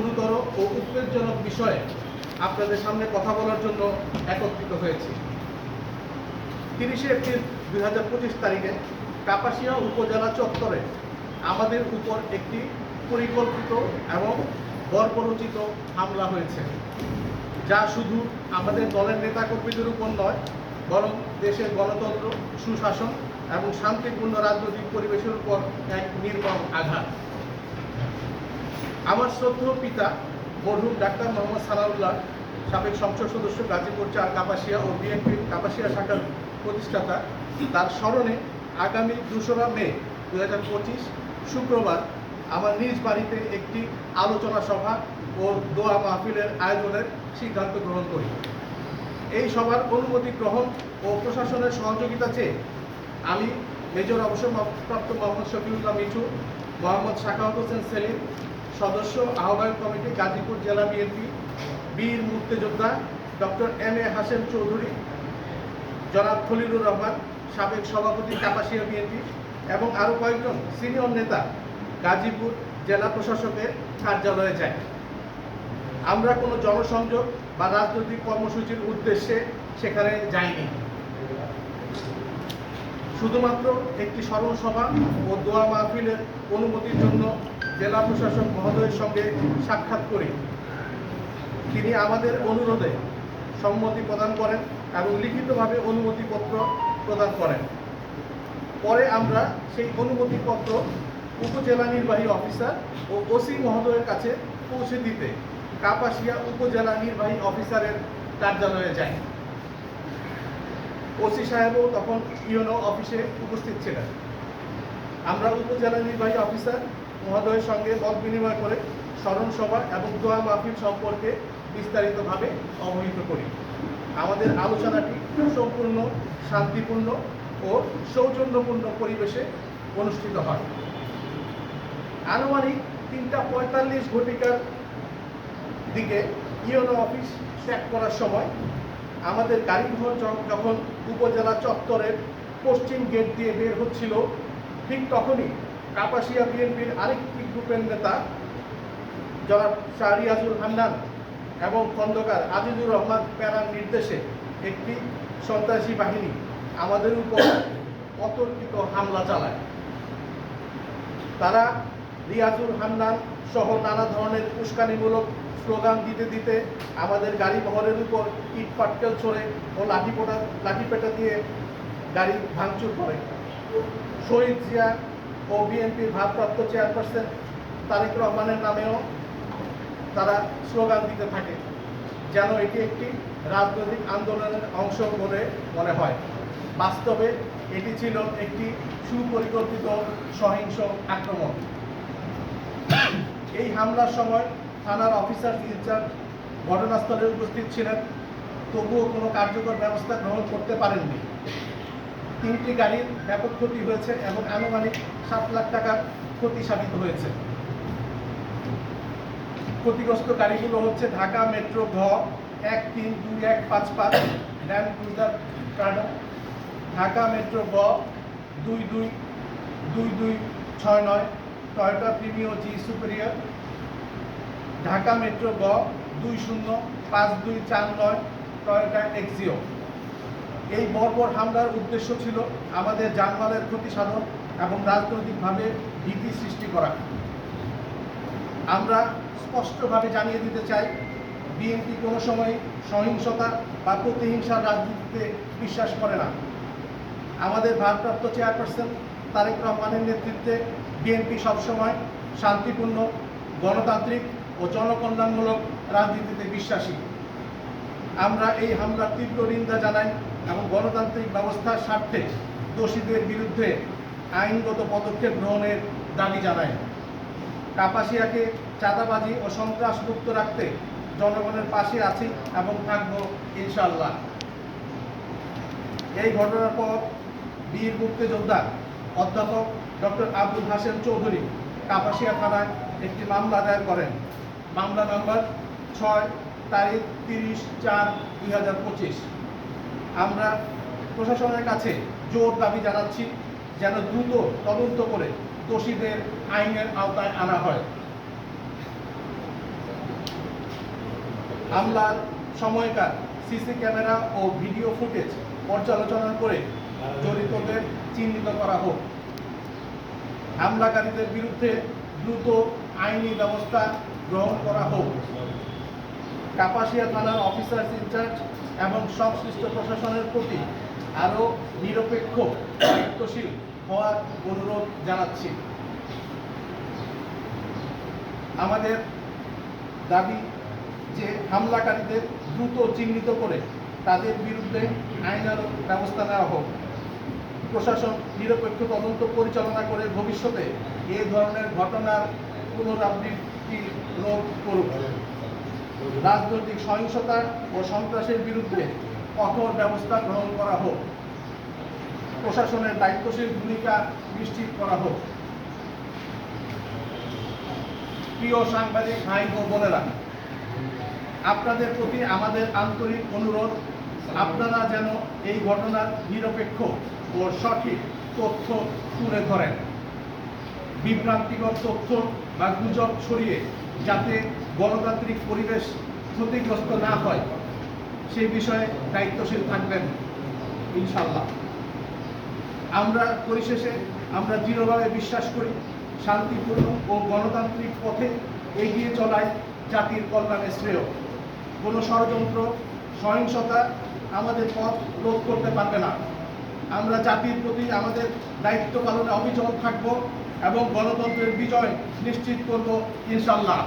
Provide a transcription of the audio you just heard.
গুরুতর ও উদ্বেগজনক বিষয়ে আপনাদের সামনে কথা বলার জন্য একত্রিত হয়েছি। তিরিশে এপ্রিল দুই হাজার পঁচিশ তারিখে কাপাসিয়া উপজেলা চত্বরে আমাদের উপর একটি পরিকল্পিত এবং বর্বরচিত হামলা হয়েছে, যা শুধু আমাদের দলের নেতাকর্মীদের উপর নয়, বরং দেশের গণতন্ত্র, সুশাসন এবং শান্তিপূর্ণ রাজনৈতিক পরিবেশের উপর এক নির্মম আঘাত। আমার শ্রদ্ধেয় পিতা মরহুম ডাক্তার মোহাম্মদ সানাউল্লাহ সাবেক সংসদ সদস্য গাজীপুর চার কাপাসিয়া ও বিএনপির কাপাসিয়া শাখার প্রতিষ্ঠাতা, তার স্মরণে আগামী দোসরা মে দু হাজার পঁচিশ শুক্রবার আমার নিজ বাড়িতে একটি আলোচনা সভা ও দোয়া মাহফিলের আয়োজনের সিদ্ধান্ত গ্রহণ করি। এই সভার অনুমতি গ্রহণ ও প্রশাসনের সহযোগিতা চেয়ে আমি মেজর অবসরপ্রাপ্ত মোহাম্মদ শফিউল্লাহ মিঠু, মোহাম্মদ শাখাওয়াত হোসেন সেলিম সদস্য, আহ্বায়ক কমিটি, গাজীপুর জেলা বিএনপি, বীর মুক্তিযোদ্ধা doctor M A Hashem Chowdhury, জনাব খলিলুর রহমান, সাবেক সভাপতি কাপাসিয়া বিএনপি এবং আরও কয়েকজন সিনিয়র নেতা গাজীপুর জেলা প্রশাসকের কার্যালয়ে যায়। আমরা কোনো জনসংযোগ বা রাজনৈতিক কর্মসূচির উদ্দেশ্যে সেখানে যাইনি। শুধুমাত্র একটি স্মরণ সভা ও দোয়া মাহফিলের অনুমতির জন্য জেলা প্রশাসক মহোদয়ের সঙ্গে সাক্ষাৎ করি তিনি আমাদের অনুরোধে সম্মতি প্রদান করেন এবং লিখিতভাবে অনুমতিপত্র প্রদান করেন। পরে আমরা সেই অনুমতিপত্র উপজেলা নির্বাহী অফিসার ও ওসি মহোদয়ের কাছে পৌঁছে দিতে কাপাসিয়া উপজেলা নির্বাহী অফিসারের কার্যালয়ে যাই। ওসি সাহেবও তখন ইউনো অফিসে উপস্থিত ছিলেন। আমরা উপজেলা নির্বাহী অফিসার মহোদয়ের সঙ্গে মত বিনিময় করে স্মরণ সভা এবং দোয়া মাহফিল সম্পর্কে বিস্তারিতভাবে অবহিত করি। আমাদের আলোচনাটি সম্পূর্ণ শান্তিপূর্ণ ও সৌজন্যপূর্ণ পরিবেশে অনুষ্ঠিত হয়। আনুমানিক তিনটা পঁয়তাল্লিশ ঘটিকার দিকে ইউনো অফিস ত্যাগ করার সময় আমাদের গাড়িঘর যখন উপজেলা চত্বরের পশ্চিম গেট দিয়ে বের হচ্ছিল, ঠিক তখনই কাপাসিয়া বিএনপির আরেকটি গ্রুপের নেতা, জনাব শাহরিয়াজুল হান্নান এবং খন্দকার আজিজুর রহমান প্যারার নির্দেশে একটি সন্ত্রাসী বাহিনী আমাদের উপর অতর্কিত হামলা চালায়। তারা রিয়াজুল হান্নান সহ নানা ধরনের উস্কানিমূলক স্লোগান দিতে দিতে আমাদের গাড়ি বহরের উপর ইট পাটকেল ছড়ে ও লাঠি পোটা লাঠি পেটা দিয়ে গাড়ি ভাঙচুর করে। শহীদ জিয়া ও বিএনপির ভারপ্রাপ্ত চেয়ারপারসন তারেক রহমানের নামেও তারা স্লোগান দিতে থাকে, যেন এটি একটি রাজনৈতিক আন্দোলনের অংশ বলে মনে হয়। বাস্তবে এটি ছিল একটি সুপরিকল্পিত সহিংস আক্রমণ। এই হামলার সময় থানার অফিসার ইনচার্জ ঘটনাস্থলে উপস্থিত ছিলেন, তবুও কোনো কার্যকর ব্যবস্থা গ্রহণ করতে পারেননি। তিনটি গাড়ির ব্যাপক ক্ষতি হয়েছে এবং আনুমানিক সাত লাখ টাকার ক্ষতি সাধিত হয়েছে। ক্ষতিগ্রস্ত গাড়িগুলো হচ্ছে ঢাকা মেট্রো ঘ এক তিন দুই এক পাঁচ পাঁচ Land Cruiser Prado. Dhaka metro গ দুই দুই দুই দুই ছয় নয়, Toyota Premio G superior. Dhaka metro গ দুই শূন্য পাঁচ দুই চার নয়, টয়োটা এক্সিও। এই বর্বর হামলার উদ্দেশ্য ছিল আমাদের জানমালের ক্ষতি সাধন এবং রাজনৈতিকভাবে ভীতি সৃষ্টি করা। আমরা স্পষ্টভাবে জানিয়ে দিতে চাই, বিএনপি কোনো সময় সহিংসতা বা প্রতিহিংসার রাজনীতিতে বিশ্বাস করে না। আমাদের ভারপ্রাপ্ত চেয়ারপারসন তারেক রহমানের নেতৃত্বে বিএনপি সবসময় শান্তিপূর্ণ, গণতান্ত্রিক ও জনকল্যাণমূলক রাজনীতিতে বিশ্বাসী। আমরা এই হামলার তীব্র নিন্দা জানাই এবং গণতান্ত্রিক ব্যবস্থার স্বার্থে দোষীদের বিরুদ্ধে আইনগত পদক্ষেপ গ্রহণের দাবি জানায়। কাপাসিয়াকে চাঁদাবাজি ও সন্ত্রাস মুক্ত রাখতে জনগণের পাশে আছি এবং থাকব ইনশাল্লাহ এই ঘটনার পর বীর মুক্তিযোদ্ধা অধ্যাপক ডক্টর আব্দুল হাসেন চৌধুরী কাপাসিয়া থানায় একটি মামলা দায়ের করেন। মামলা নম্বর ছয় তারিখ তিরিশ চার দুই হাজার পঁচিশ। আমরা প্রশাসনের কাছে জোর দাবি জানাচ্ছি যেন দ্রুত তদন্ত করে দোষীদের আইনের আওতায় আনা হয়। হামলার সময়কার সিসি ক্যামেরা ও ভিডিও ফুটেজ পর্যালোচনা করে জড়িতদের চিহ্নিত করা হোক। হামলাকারীদের বিরুদ্ধে দ্রুত আইনি ব্যবস্থা গ্রহণ করা হোক। কাপাসিয়া থানার অফিসার ইনচার্জ এবং সংশ্লিষ্ট প্রশাসনের প্রতি আরও নিরপেক্ষ দায়িত্বশীল হওয়ার অনুরোধ জানাচ্ছি। আমাদের দাবি যে হামলাকারীদের দ্রুত চিহ্নিত করে তাদের বিরুদ্ধে আইনানুগ ব্যবস্থা নেওয়া হোক। প্রশাসন নিরপেক্ষ তদন্ত পরিচালনা করে ভবিষ্যতে এ ধরনের ঘটনার পুনরাবৃত্তি রোধ করুক। রাজনৈতিক সহিংসতা ও সন্ত্রাসের বিরুদ্ধে কঠোর ব্যবস্থা গ্রহণ করা হোক। প্রশাসনের দায়িত্বশীল ভূমিকা নিশ্চিত করা হোক। প্রিয় সাংবাদিক, ভাই ও বোনেরা, আপনাদের প্রতি আমাদের আন্তরিক অনুরোধ, আপনারা যেন এই ঘটনার নিরপেক্ষ ও সঠিক তথ্য তুলে ধরেন। বিভ্রান্তিকর তথ্য বা গুজব ছড়িয়ে যাতে গণতান্ত্রিক পরিবেশ ক্ষতিগ্রস্ত না হয়, সেই বিষয়ে দায়িত্বশীল থাকবেন ইনশাল্লাহ আমরা পরিশেষে আমরা দৃঢ়ভাবে বিশ্বাস করি, শান্তিপূর্ণ ও গণতান্ত্রিক পথে এগিয়ে চলায় জাতির কল্যাণে শ্রেয়। কোনো ষড়যন্ত্র, সহিংসতা আমাদের পথ রোধ করতে পারবে না। আমরা জাতির প্রতি আমাদের দায়িত্ব পালনে অবিচল থাকব এবং গণতন্ত্রের বিজয় নিশ্চিত করব ইনশাল্লাহ।